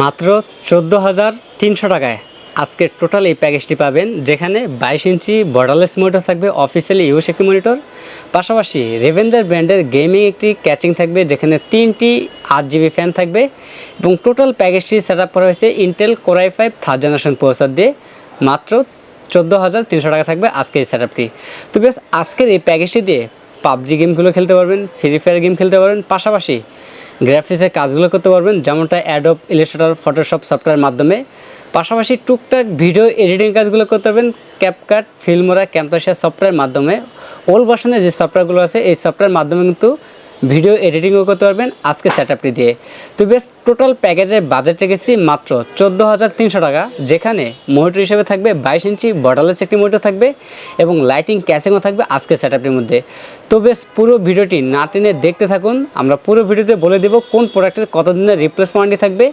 মাত্র চোদ্দ হাজার তিনশো টাকায়। আজকে টোটাল এই প্যাকেজটি পাবেন, যেখানে বাইশ ইঞ্চি বর্ডারলেস মনিটর থাকবে অফিসিয়ালি ইউস একটি মনিটর পাশাপাশি রেভেঞ্জার ব্র্যান্ডের গেমিং একটি ক্যাচিং থাকবে, যেখানে তিনটি আট জিবি ফ্যান থাকবে। এবং টোটাল প্যাকেজটি সেট আপ করা হয়েছে Intel core i five third generation processor দিয়ে। মাত্র চোদ্দ হাজার তিনশো টাকা থাকবে আজকের এই সেট আপটি তো বেশ, আজকের এই প্যাকেজটি দিয়ে পাবজি গেমগুলো খেলতে পারবেন ফ্রি ফায়ার গেম খেলতে পারবেন। পাশাপাশি গ্রাফিক্সের কাজগুলো করতে পারবেন, যেমনটা অ্যাডব ইলাস্ট্রেটর ফটোশপ সফটওয়্যার মাধ্যমে। পাশাপাশি টুকটাক ভিডিও এডিটিং কাজগুলো করতে পারবেন ক্যাপকাট ফিল্মোরা ক্যাম্পাসিয়া সফটওয়্যার মাধ্যমে। ওল্ড ভার্সনের যে সফটওয়্যারগুলো আছে, এই সফটওয়্যার মাধ্যমে কিন্তু ভিডিও এডিটিংও করতে পারবেন আজকে সেট দিয়ে। তো বেশ টোটাল প্যাকেজের বাজেট রেখেছি মাত্র চোদ্দ হাজার তিনশো টাকা, যেখানে মনিটর হিসেবে থাকবে বাইশ ইঞ্চি বর্ডারলেস একটি মনিটর থাকবে এবং লাইটিং ক্যাচিংও থাকবে আজকে সেট মধ্যে। তো বেশ, পুরো ভিডিওটি না টেনে দেখতে থাকুন, আমরা পুরো ভিডিওতে বলে দেবো কোন প্রোডাক্টের কতদিনের ওয়ারেন্টি থাকবে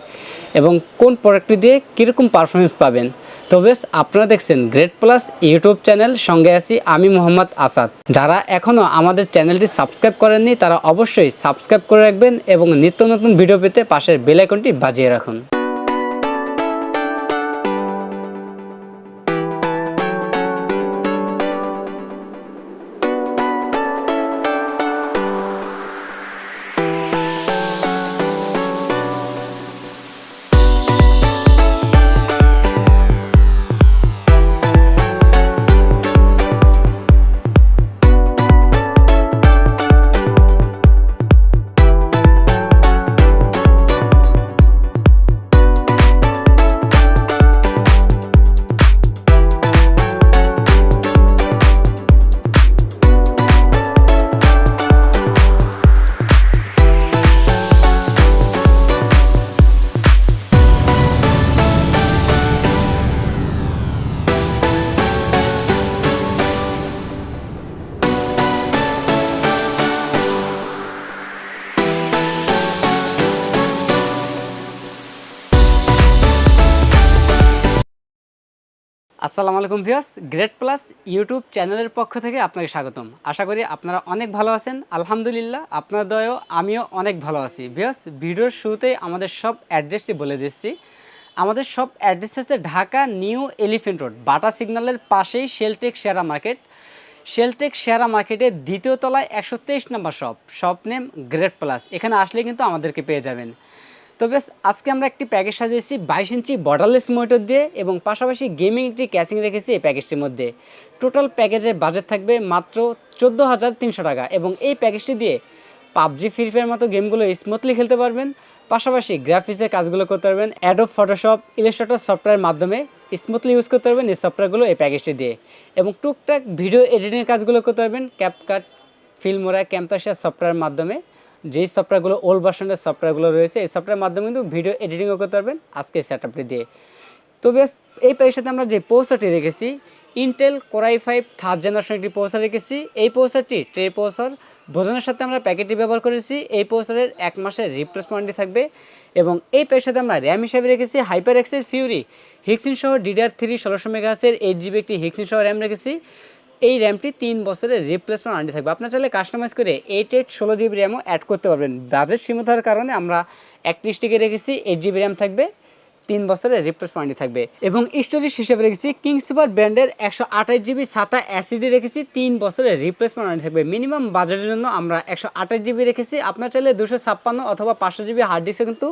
এবং কোন প্রোডাক্টটি দিয়ে কীরকম পারফরমেন্স পাবেন। তো বেশ, আপনারা দেখছেন গ্রেট প্লাস ইউটিউব চ্যানেল সঙ্গে আছি আমি মোহাম্মদ আসাদ। যারা এখনও আমাদের চ্যানেলটি সাবস্ক্রাইব করেননি, তারা অবশ্যই সাবস্ক্রাইব করে রাখবেন এবং নিত্য নতুন ভিডিও পেতে পাশের বেলাইকনটি বাজিয়ে রাখুন। আসসালামু আলাইকুম ভিউয়ার্স গ্রেট প্লাস ইউটিউব চ্যানেলের পক্ষ থেকে আপনাকে স্বাগতম। আশা করি আপনারা অনেক ভালো আছেন। আলহামদুলিল্লাহ, আপনার দয়েও আমিও অনেক ভালো আছি। ভিউয়ার্স, ভিডিওর শুরুতেই আমাদের সব অ্যাড্রেসটি বলে দিচ্ছি। আমাদের সব অ্যাড্রেস হচ্ছে Dhaka New Elephant Road, Bata সিগন্যালের পাশেই শেলটেক শেয়ারা মার্কেট শেলটেক শেয়ারা মার্কেটের দ্বিতীয় তলায় একশো তেইশ নম্বর shop shop name great plus এখানে আসলে কিন্তু আমাদেরকে পেয়ে যাবেন। তো বেশ, আজকে আমরা একটি প্যাকেজ সাজিয়েছি বাইশ ইঞ্চি বর্ডারলেস মনিটর দিয়ে এবং পাশাপাশি গেমিং একটি ক্যাচিং রেখেছি এই প্যাকেজটির মধ্যে। টোটাল প্যাকেজের বাজেট থাকবে মাত্র চোদ্দ হাজার তিনশো টাকা এবং এই প্যাকেজটি দিয়ে পাবজি ফ্রি ফায়ার মতো গেমগুলো স্মুথলি খেলতে পারবেন। পাশাপাশি গ্রাফিক্সের কাজগুলো করতে পারবেন অ্যাডোব ফটোশপ ইলাস্ট্রেটর সফটওয়্যার মাধ্যমে স্মুথলি ইউজ করতে পারবেন এই সফটওয়্যারগুলো এই প্যাকেজটি দিয়ে। এবং টুকটাক ভিডিও এডিটিংয়ের কাজগুলো করতে পারবেন ক্যাপকাট ফিল্মোরা ক্যাম্পাসিয়া সফটওয়্যারের মাধ্যমে। যেই সফটওয়্যারগুলো ওল্ড ভার্সনের সফটওয়্যারগুলো রয়েছে, এই সফটওয়্যার মাধ্যমে কিন্তু ভিডিও এডিটিংও করতে পারবেন আজকে সেট আপটি দিয়ে। তো বেশ, এই সাথে আমরা যে পৌসারটি রেখেছি Intel core i five third generation একটি পৌসার রেখেছি। এই পৌসারটি ট্রে পৌসার ভোজনের সাথে আমরা প্যাকেটটি ব্যবহার করেছি। এই পৌসারের এক মাসের রিপ্লেসমেন্টটি থাকবে এবং এই সাথে আমরা র্যাম হিসাবে রেখেছি হাইপার এক্সেস ফিউরি হিক্সিন সহ ডিডিআর থ্রি ষোলোশো মেগাহাসের এইট জিবি একটি হিক্সিন সহ র্যাম রেখেছি। এই র্যামটি তিন বছরের রিপ্লেসমেন্ট ওয়ারেন্টি থাকবে। আপনার চাইলে কাস্টমাইজ করে এইট এইট ষোলো জিবি র্যামও অ্যাড করতে পারবেন। বাজেট সীমিতার কারণে আমরা একত্রিশ টিকে রেখেছি এইট জিবি র্যাম থাকবে, তিন বছরের রিপ্লেস ওয়ারেন্টি থাকবে। এবং স্টোরেজ হিসেবে রেখেছি কিং সুপার ব্র্যান্ডের একশো আঠাশ জিবি সাতা অ্যাসিডি রেখেছি, তিন বছরের রিপ্লেসমেন্ট ওয়ারেন্টি থাকবে। মিনিমাম বাজেটের জন্য আমরা একশো আঠাশ জিবি রেখেছি। আপনার চাইলে দুশো ছাপ্পান্ন অথবা পাঁচশো জিবি হার্ড ডিস্কে কিন্তু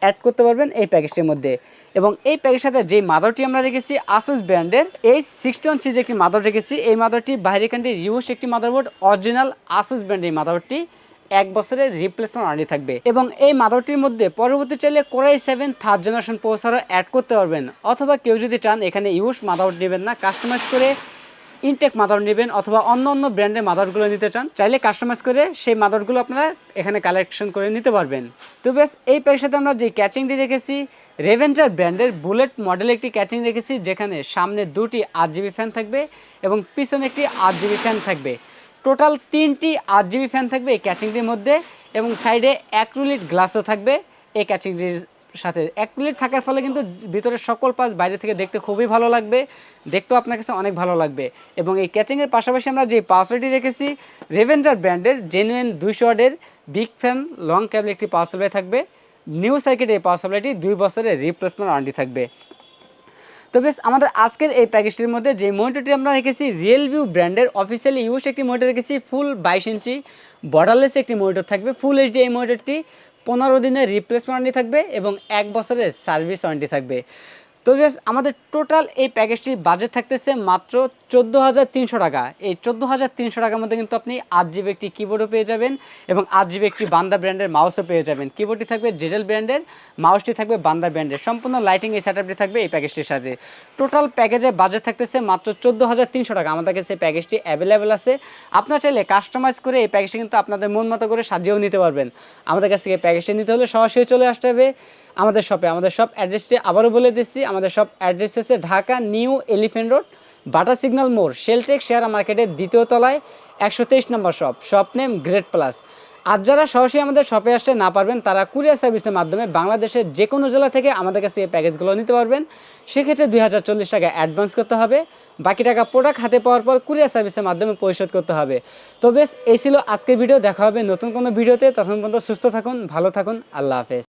অ্যাড করতে পারবেন এই প্যাকেজটির মধ্যে। এবং এই প্যাকেজের সাথে যে মাদারটি আমরা রেখেছি আসুস ব্র্যান্ডের এই সিক্সটি ওয়ান সিজ একটি মাদার রেখেছি। এই মাদারটি বাইরে কান্ট্রি ইউজ একটি মাদারবোর্ড অরিজিনাল আসুস ব্র্যান্ডের মাদারটি এক বছরের রিপ্লেসমেন্ট আনি থাকবে। এবং এই মাদারটির মধ্যে পরবর্তী চাইলে core i seven third generation প্রসেসরও add করতে পারবেন। অথবা কেউ যদি চান, এখানে ইউজ মাদার নেবেন না। কাস্টমাইজ করে ইনটেক মাদার নেবেন অথবা অন্য অন্য ব্র্যান্ডের মাদারগুলো নিতে চান, চাইলে কাস্টমাইজ করে সেই মাদারগুলো আপনারা এখানে কালেকশন করে নিতে পারবেন। তো বেশ, এই প্যাকের সাথে আমরা যে ক্যাচিংটি রেখেছি রেভেঞ্জার ব্র্যান্ডের বুলেট মডেল একটি ক্যাচিং রেখেছি, যেখানে সামনে দুটি আট জিবি ফ্যান থাকবে এবং পিছনে একটি আট জিবি ফ্যান থাকবে। টোটাল তিনটি আট জিবি ফ্যান থাকবে এই ক্যাচিংটির মধ্যে এবং সাইডে অ্যাক্রুলিট গ্লাসও থাকবে এই ক্যাচিংটির সাথে অ্যাক্রুলিট থাকার ফলে কিন্তু ভিতরের সকল পাশ বাইরে থেকে দেখতে খুবই ভালো লাগবে। দেখতেও আপনার কাছে অনেক ভালো লাগবে। এবং এই ক্যাচিংয়ের পাশাপাশি আমরা যে পাওয়ারটি রেখেছি রেভেঞ্জার ব্র্যান্ডের জেনুইন দুইশো ওয়ার্ডের বিগ ফ্যান লং ক্যাবল একটি পাওয়ার সাপ্লাই থাকবে। নিউ সার্কিট এই পাওয়ার সাপ্লাইটি দুই বছরের রিপ্লেসমেন্ট ওয়ারেন্টি থাকবে। তো বেশ, আমাদের আজকের এই প্যাকেজটির মধ্যে যে মনিটরটি আমরা রেখেছি রিয়েল ভিউ ব্র্যান্ডের অফিসিয়ালি ইউজ একটি মনিটর রেখেছি ফুল বাইশ ইঞ্চি বর্ডারলেস একটি মনিটর থাকবে ফুল এইচডি এই মনিটরটি পনেরো দিনের রিপ্লেসমেন্ট ওয়ারেন্টি থাকবে এবং এক বছরের সার্ভিস ওয়ারেন্টি থাকবে। তো আমাদের টোটাল এই প্যাকেজটির বাজেট থাকতেছে মাত্র চোদ্দ হাজার তিনশো টাকা। এই চোদ্দ হাজার তিনশো টাকার মধ্যে কিন্তু আপনি আট জিবি একটি কিবোর্ডও পেয়ে যাবেন এবং আট জিবি একটি বান্দা ব্র্যান্ডের মাউসও পেয়ে যাবেন। কিবোর্ডটি থাকবে জেডেল ব্র্যান্ডের মাউসটি থাকবে বান্দা ব্র্যান্ডের সম্পূর্ণ লাইটিং এই সেটআপটি থাকবে এই প্যাকেজটির সাথে। টোটাল প্যাকেজের বাজেট থাকতেছে মাত্র চোদ্দ হাজার তিনশো টাকা। আমাদের কাছে এই প্যাকেজটি অ্যাভেলেবেল আছে। আপনার চাইলে কাস্টমাইজ করে এই প্যাকেজটি কিন্তু আপনাদের মন মতো করে সাজিয়েও নিতে পারবেন। আমাদের কাছ থেকে প্যাকেজটি নিতে হলে সরাসরি চলে আসতে হবে। আমাদের শপে আমাদের শপ অ্যাড্রেসটি আবারও বলে দিচ্ছি, আমাদের শপ অ্যাড্রেস হচ্ছে Dhaka new elephant road, Bata signal মোড় শেলটেক শেয়ার মার্কেটের দ্বিতীয় তলায়, একশো তেইশ নম্বর shop shop name great plus আর যারা সরাসরি আমাদের শপে আসতে না পারবেন, তারা কুরিয়ার সার্ভিসের মাধ্যমে বাংলাদেশের যে কোনো জেলা থেকে আমাদের কাছে এই প্যাকেজগুলো নিতে পারবেন। সেক্ষেত্রে দুই হাজার চল্লিশ টাকা অ্যাডভান্স করতে হবে। বাকি টাকা প্রোডাক্ট হাতে পাওয়ার পর কুরিয়ার সার্ভিসের মাধ্যমে পরিশোধ করতে হবে। তো বেশ, এই ছিল আজকের ভিডিও দেখা হবে নতুন কোনো ভিডিওতে তখন পর্যন্ত সুস্থ থাকুন, ভালো থাকুন, আল্লাহ হাফেজ।